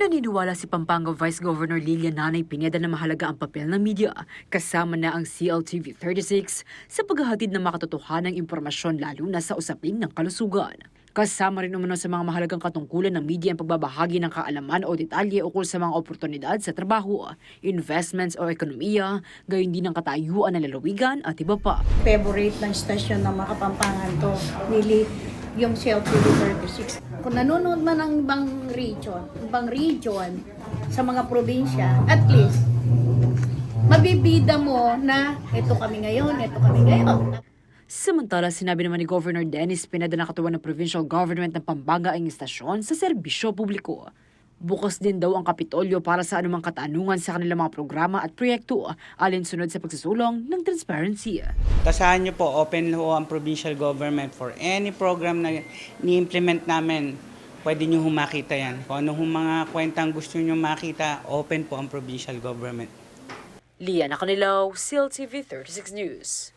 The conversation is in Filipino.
Naniniwala si Pampanga Vice Governor Lilian Nanay Pineda na mahalaga ang papel ng media kasama na ang CLTV 36 sa paghahatid ng makatotohanang impormasyon lalo na sa usapin ng kalusugan. Kasama rin umano sa mga mahalagang katungkulan ng media ang pagbabahagi ng kaalaman o detalye ukol sa mga oportunidad sa trabaho, investments o ekonomiya, gayon din ang katayuan ng lalawigan at iba pa. favorite ng stasyon ng mga Kapampangan to, nili yung Shell TV 36. Kung nanonood man ng ibang region, ibang region sa mga probinsya, at least, mabibida mo na ito kami ngayon, ito kami ngayon. Samantala, sinabi naman ni Governor Dennis Pineda na katuwa ng provincial government ng Pampanga ang istasyon sa serbisyo publiko. Bukas din daw ang Kapitolyo para sa anumang katanungan sa kanilang mga programa at proyekto alinsunod sa pagsusulong ng transparency. Tasahan niyo po, open ho ang provincial government for any program na ni-implement namin. Pwede niyo humakita yan. Kung ano mga kwentang gusto niyo makita, open po ang provincial government. Liana Canilaw, CLTV 36 News.